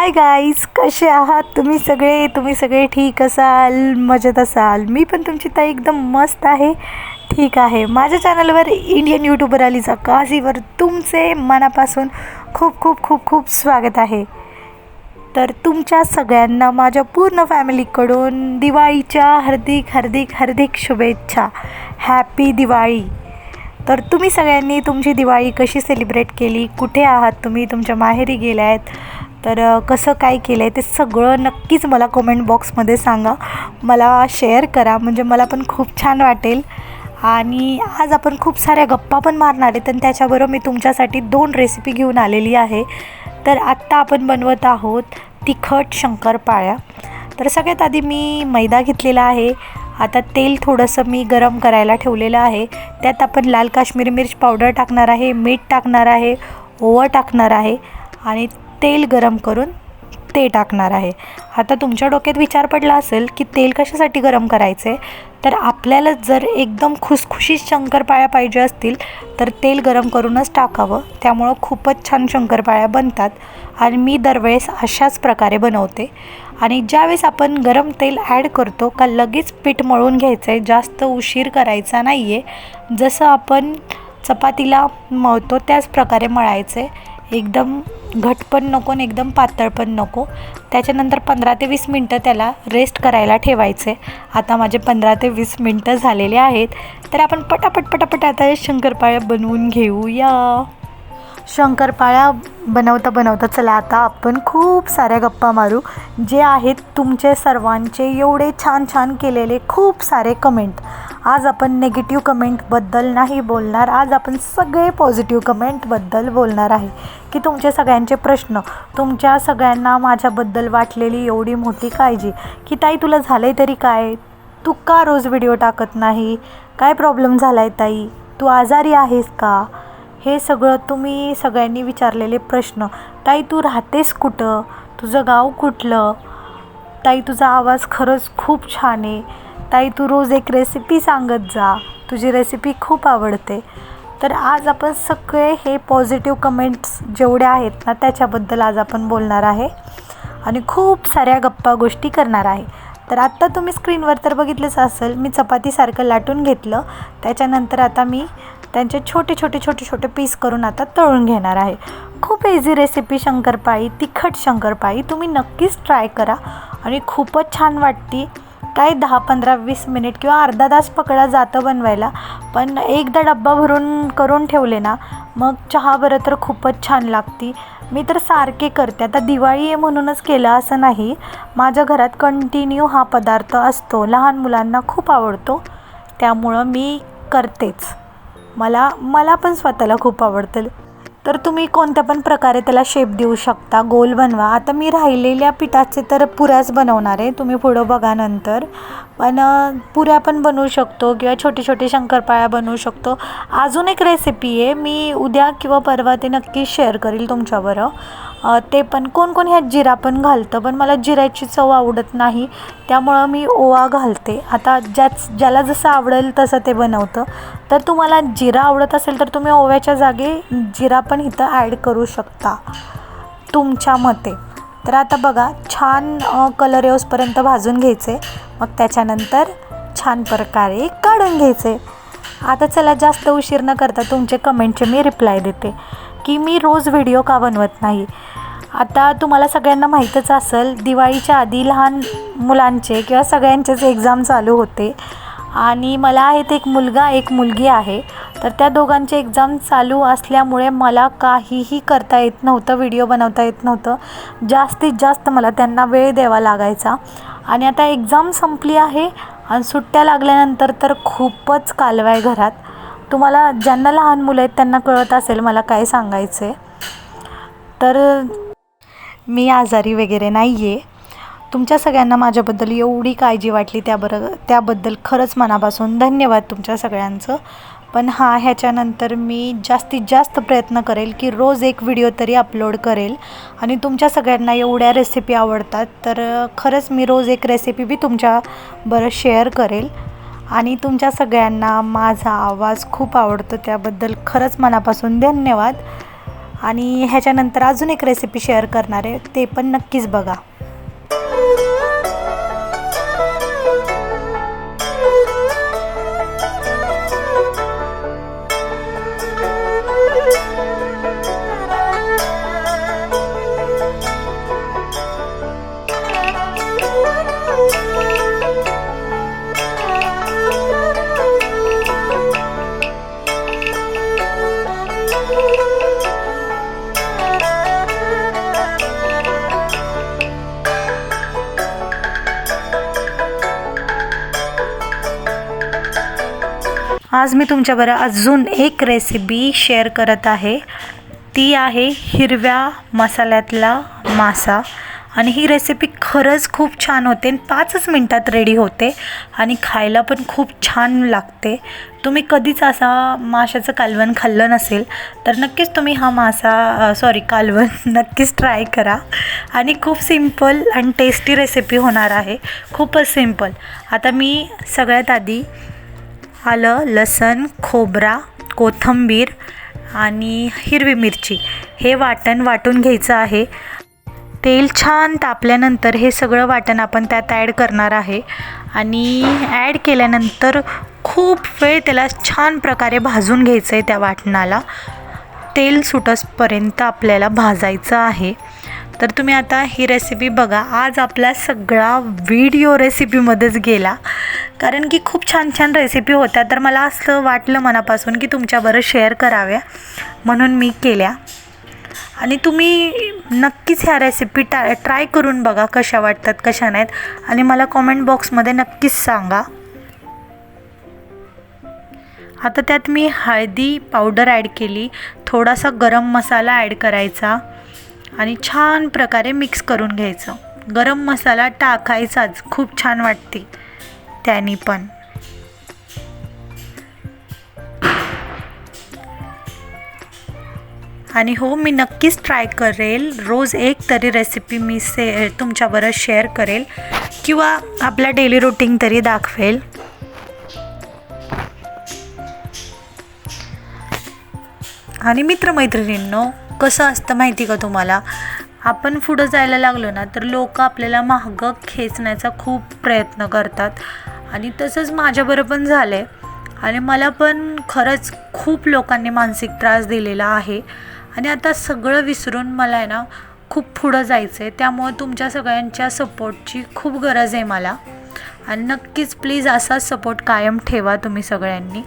Hi guys कसे आहात? तुम्ही सगळे? तुम्ही सगळे ठीक असाल? मजेत असाल? मी पण तुमची ताई एकदम मस्त आहे. ठीक आहे. माझ्या चॅनलवर इंडियन यूट्यूबर अलीचा काझीवर तुमचे मनापासून खूप खूप खूप खूप स्वागत आहे. तर तुमच्या सगळ्यांना माझ्या पूर्ण फॅमिलीकडून दिवाळीच्या हार्दिक हार्दिक हार्दिक शुभेच्छा. हॅपी दिवाळी. तर तुम्ही सगळ्यांनी तुमची दिवाळी कशी सेलिब्रेट केली? कुठे आहात तुम्ही? तुमच्या माहेरी गेल्या आहेत तर कसं काय केलं आहे ते सगळं नक्कीच मला कमेंट बॉक्समध्ये सांगा. मला शेअर करा म्हणजे मला पण खूप छान वाटेल. आणि आज आपण खूप साऱ्या गप्पा पण मारणार आहेत आणि त्याच्याबरोबर मी तुमच्यासाठी दोन रेसिपी घेऊन आलेली आहे. तर आत्ता आपण बनवत आहोत तिखट शंकरपाळ्या. तर सगळ्यात आधी मी मैदा घेतलेला आहे. आता तेल थोडंसं मी गरम करायला ठेवलेलं आहे. त्यात आपण लाल काश्मीरी मिर्च पावडर टाकणार आहे मीठ टाकणार आहे ओवा टाकणार आहे. आणि तेल गरम करून ते टाकणार आहे. आता तुमच्या डोक्यात विचार पडला असेल की तेल कशासाठी गरम करायचे तर आपल्याला जर एकदम खुसखुशीत शंकरपाळ्या पाहिजे असतील तर तेल गरम करूनच टाकावं. त्यामुळं खूपच छान शंकरपाळ्या बनतात आणि मी दरवेळेस अशाच प्रकारे बनवते. आणि ज्यावेळेस आपण गरम तेल ॲड करतो का लगेच पीठ मळून घ्यायचं आहे जास्त उशीर करायचा नाही आहे जसं आपण चपातीला मळतो त्याच प्रकारे मळायचं आहे एकदम घट पण नको आणि एकदम पातळ पण नको. त्याच्यानंतर पंधरा ते वीस मिनटं त्याला रेस्ट करायला ठेवायचे. आता माझे पंधरा ते वीस मिनटं झालेले आहेत. तर आपण पटापट पटापट आता शंकरपाळ्या बनवून घेऊया. शंकरपाळ्या बनवता बनवता चला आता आपण खूप साऱ्या गप्पा मारू. जे आहेत तुमचे सर्वांचे एवढे छान छान केलेले खूप सारे कमेंट आज आपण नेगेटिव्ह कमेंटबद्दल नाही बोलणार. आज आपण सगळे पॉझिटिव्ह कमेंटबद्दल बोलणार आहे. की तुमचे सगळ्यांचे प्रश्न तुमच्या सगळ्यांना माझ्याबद्दल वाटलेली एवढी मोठी काळजी की ताई तुला झालं आहे तरी काय? तू का रोज व्हिडिओ टाकत नाही? काय प्रॉब्लेम झाला आहे ताई? तू आजारी आहेस का? हे सगळं तुम्ही सगळ्यांनी विचारलेले प्रश्न. ताई तू राहतेस कुठं? तुझं गाव कुठलं? ताई तुझा आवाज खरंच खूप छान आहे. ताई तू रोज एक रेसिपी सांगत जा. तुझी रेसिपी खूप आवडते. तर आज आपण सगळे हे पॉझिटिव्ह कमेंट्स जेवढे आहेत ना त्याच्याबद्दल आज आपण बोलणार आहे. आणि खूप साऱ्या गप्पा गोष्टी करणार आहे. तर आत्ता तुम्ही स्क्रीनवर तर बघितलंच असेल मी चपातीसारखं लाटून घेतलं. त्याच्यानंतर आता मी त्यांचे छोटे छोटे छोटे छोटे पीस करून आता तळून घेणार आहे. खूप इझी रेसिपी शंकरपाळी तिखट शंकरपाळी. तुम्ही नक्कीच ट्राय करा. आणि खूपच छान वाटते. काय दहा पंधरा वीस मिनिट किंवा अर्धा तास पकडा जातं बनवायला. पण एकदा डब्बा भरून करून ठेवले ना मग चहा बरं तर खूपच छान लागती. मी तर सारखे करते. आता दिवाळी आहे म्हणूनच केलं असं नाही. माझ्या घरात कंटिन्यू हा पदार्थ असतो. लहान मुलांना खूप आवडतो. त्यामुळं मी करतेच. मला मला पण स्वतःला खूप आवडतं. तर तुम्ही कोणत्या पण प्रकारे त्याला शेप देऊ शकता गोल बनवा. आता मी राहिलेल्या पिठाचे तर पुऱ्याच बनवणार आहे. तुम्ही पुढं बघा नंतर. पण पुऱ्या पण बनवू शकतो किंवा छोटे छोटे शंकरपाळ्या बनवू शकतो. अजून एक रेसिपी आहे मी उद्या किंवा परवा ते नक्की शेअर करील तुमच्याबरोबर ते पण कोण कोण ह्यात जिरा पण घालतं पण मला जिऱ्याची चव आवडत नाही त्यामुळं मी ओवा घालते. आता ज्याच ज्याला जसं आवडेल तसं ते बनवतं. तर तुम्हाला जिरा आवडत असेल तर तुम्ही ओव्याच्या जागी जिरा पण इथं ॲड करू शकता तुमच्या मते. तर आता बघा छान कलर येऊसपर्यंत भाजून घ्यायचे. मग त्याच्यानंतर छान प्रकारे काढून घ्यायचे. आता चला जास्त उशीर न करता तुमचे कमेंटचे मी रिप्लाय देते की मी रोज व्हिडिओ का बनवत नाही? आता तुम्हाला सगळ्यांना माहीतच असेल दिवाळीच्या आधी लहान मुलांचे किंवा सगळ्यांचेच एक्झाम चालू होते. आणि मला आहेत एक मुलगा एक मुलगी आहे. तर त्या दोघांचे एक्झाम चालू असल्यामुळे मला काहीही करता येत नव्हतं व्हिडिओ बनवता येत नव्हतं. जास्तीत जास्त मला त्यांना वेळ द्यावा लागायचा. आणि आता एक्झाम संपली आहे आणि सुट्ट्या लागल्यानंतर तर खूपच कालवा आहे घरात. तुम्हाला ज्यांना लहान मुलं आहेत त्यांना कळत असेल मला काय सांगायचं आहे तर मी आजारी वगैरे नाही आहे तुमच्या सगळ्यांना माझ्याबद्दल एवढी काळजी वाटली त्याबर त्याबद्दल खरंच मनापासून धन्यवाद तुमच्या सगळ्यांचं. पण हां ह्याच्यानंतर मी जास्तीत जास्त प्रयत्न करेल की रोज एक व्हिडिओ तरी अपलोड करेल. आणि तुमच्या सगळ्यांना एवढ्या रेसिपी आवडतात तर खरंच मी रोज एक रेसिपी बी तुमच्या बरं शेअर करेल. आणि तुमच्या सगळ्यांना माझा आवाज खूप आवडतो त्याबद्दल खरंच मनापासून धन्यवाद. आणि ह्याच्यानंतर अजून एक रेसिपी शेअर करणार आहे ते पण नक्कीच बघा. आज मी तुमच्याबरोबर अजून एक रेसिपी शेअर करत आहे. ती आहे हिरव्या मसाल्यातला मासा. आणि ही रेसिपी खरंच खूप छान होते आणि पाचच मिनटात रेडी होते. आणि खायला पण खूप छान लागते. तुम्ही कधीच असा माशाचं कालवण खाल्लं नसेल तर नक्कीच तुम्ही हा मासा सॉरी कालवण नक्कीच ट्राय करा. आणि खूप सिंपल आणि टेस्टी रेसिपी होणार आहे. खूपच सिंपल आता मी सगळ्यात आधी आलं लसण खोबरा कोथिंबीर आणि हिरवी मिरची. हे वाटण वाटून घ्यायचं आहे. तेल छान तापल्यानंतर हे सगळं वाटण आपण त्यात ॲड करणार आहे. आणि ॲड केल्यानंतर खूप वेळ त्याला छान प्रकारे भाजून घ्यायचं आहे त्या वाटणाला. तेल सुटसपर्यंत आपल्याला भाजायचं आहे. तर तुम्ही आता ही रेसिपी बघा. आज आपला सगळा व्हिडिओ रेसिपीमध्येच गेला. कारण की खूप छान छान रेसिपी होत्या. तर मला असं वाटलं मनापासून की तुमच्याबरोबर शेअर कराव्या. म्हणून मी केल्या. आणि तुम्ही नक्कीच ह्या रेसिपी टा ट्राय करून बघा कशा वाटतात कशा नाहीत. आणि मला कॉमेंट बॉक्समध्ये नक्कीच सांगा. आता त्यात मी हळदी पावडर ॲड केली. थोडासा गरम मसाला ॲड करायचा. आणि छान प्रकारे मिक्स करून घ्यायचं. गरम मसाला टाकायचाच. खूप छान वाटते. त्यानी पण. आणि हो मी नक्कीच ट्राय करेल. रोज एक तरी रेसिपी मी से तुमच्याबरोबर शेअर करेल. किंवा आपल्या डेली रुटीन तरी दाखवेल. आणि मित्रमैत्रिणींनो कसं असतं माहिती का तुम्हाला? आपण पुढं जायला लागलो ना तर लोक आपल्याला महागं खेचण्याचा खूप प्रयत्न करतात. आणि तसंच माझ्याबरोबर पण झालं आहे आणि मला पण खरंच खूप लोकांनी मानसिक त्रास दिलेला आहे. आणि आता सगळं विसरून मला आहे ना खूप पुढं जायचं आहे त्यामुळं तुमच्या सगळ्यांच्या सपोर्टची खूप गरज आहे मला. आणि नक्कीच प्लीज असाच सपोर्ट कायम ठेवा तुम्ही सगळ्यांनी.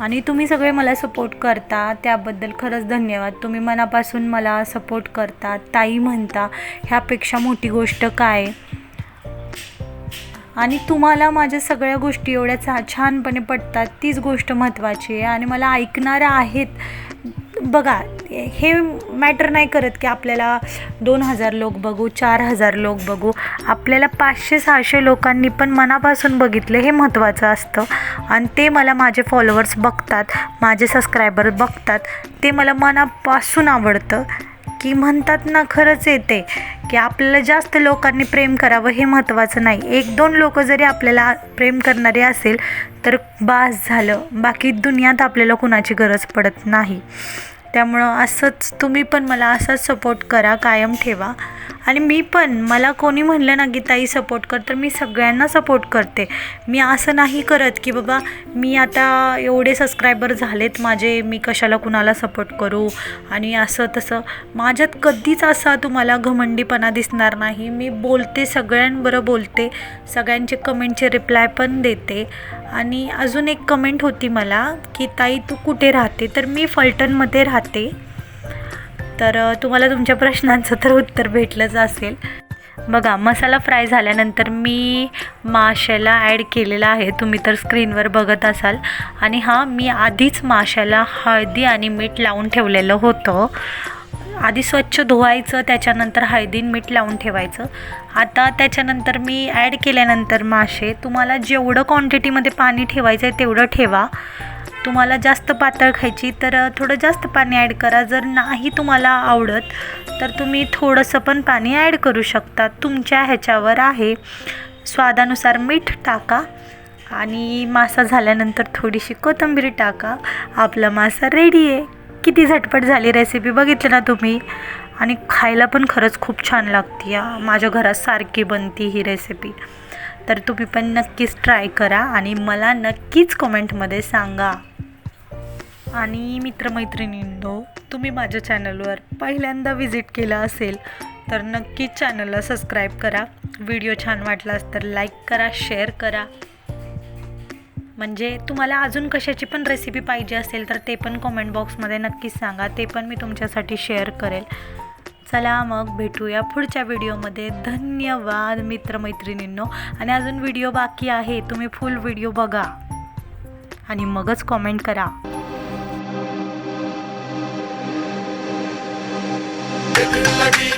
आणि तुम्ही सगळे मला सपोर्ट करता त्याबद्दल खरंच धन्यवाद. तुम्ही मनापासून मला सपोर्ट करता ताई म्हणता ह्यापेक्षा मोठी गोष्ट काय? आणि तुम्हाला माझ्या सगळ्या गोष्टी एवढ्या चा छानपणे पटतात. तीच गोष्ट महत्त्वाची आहे आणि मला ऐकणाऱ्या आहेत. बघा हे मॅटर नाही करत की आपल्याला दोन हजार लोक बघू चार हजार लोक बघू. आपल्याला पाचशे सहाशे लोकांनी पण मनापासून बघितलं हे महत्त्वाचं असतं. आणि ते मला माझे फॉलोअर्स बघतात माझे सबस्क्रायबर बघतात. ते मला मनापासून आवडतं. की म्हणतात ना खरंच येते की आपल्याला जास्त लोकांनी प्रेम करावं हे महत्त्वाचं नाही. एक दोन लोक जरी आपल्याला प्रेम करणारे असेल तर बास झालं. बाकी दुनियात आपल्याला कुणाची गरज पडत नाही. त्यामुळं असंच तुम्ही पण मला असाच सपोर्ट करा कायम ठेवा. आणि मी पण मला कोणी म्हणलं ना की ताई सपोर्ट कर. तर मी सगळ्यांना सपोर्ट करते. मी असं नाही करत की बाबा मी आता एवढे सबस्क्रायबर झालेत माझे मी कशाला कुणाला सपोर्ट करू? आणि असं तसं. माझ्यात कधीच असा तुम्हाला घमंडीपणा दिसणार नाही. मी बोलते सगळ्यांबरोबर बोलते. सगळ्यांचे कमेंटचे रिप्लाय पण देते. आणि अजून एक कमेंट होती मला की ताई तू कुठे राहते? तर मी फलटणमध्ये राहते. तर तुम्हाला तुमच्या प्रश्नांचं तर उत्तर भेटलंच असेल. बघा मसाला फ्राय झाल्यानंतर मी माशाला ॲड केलेला आहे. तुम्ही तर स्क्रीनवर बघत असाल. आणि हां मी आधीच माशाला हळदी आणि मीठ लावून ठेवलेलं होतं. आधी स्वच्छ धुवायचं त्याच्यानंतर हळदीन मीठ लावून ठेवायचं. आता त्याच्यानंतर मी ॲड केल्यानंतर मासे तुम्हाला जेवढं क्वांटिटीमध्ये पाणी ठेवायचं आहे तेवढं ठेवा. तुम्हाला जास्त पातळ खायची तर थोडं जास्त पाणी ॲड करा. जर नाही तुम्हाला आवडत तर तुम्ही थोडंसं पण पाणी ॲड करू शकता. तुमच्या ह्याच्यावर आहे. स्वादानुसार मीठ टाका आणि मासा झाल्यानंतर थोडीशी कोथिंबीर टाका. आपला मासा रेडी आहे. किती झटपट झाली रेसिपी बघितली ना तुम्ही? आणि खायला पण खरंच खूप छान लागते माझ्या घरात सारखी बनती ही रेसिपी तर तुम्ही पण नक्कीच ट्राय करा आणि मला नक्कीच कमेंटमध्ये सांगा. आणि मित्रमैत्रिणींनो तुम्ही माझ्या चॅनलवर पहिल्यांदा व्हिजिट केला असेल तर नक्कीच चॅनलला सबस्क्राईब करा. व्हिडिओ छान वाटलास तर लाईक करा शेअर करा. म्हणजे तुम्हाला अजून कशाची पण रेसिपी पाहिजे असेल तर ते पण कॉमेंट बॉक्समध्ये नक्कीच सांगा. ते पण मी तुमच्यासाठी शेअर करेल. चला मग भेटूया पुढच्या व्हिडिओमध्ये. धन्यवाद मित्रमैत्रिणींनो. आणि अजून व्हिडिओ बाकी आहे तुम्ही फुल व्हिडिओ बघा. आणि मगच कॉमेंट करा. लगी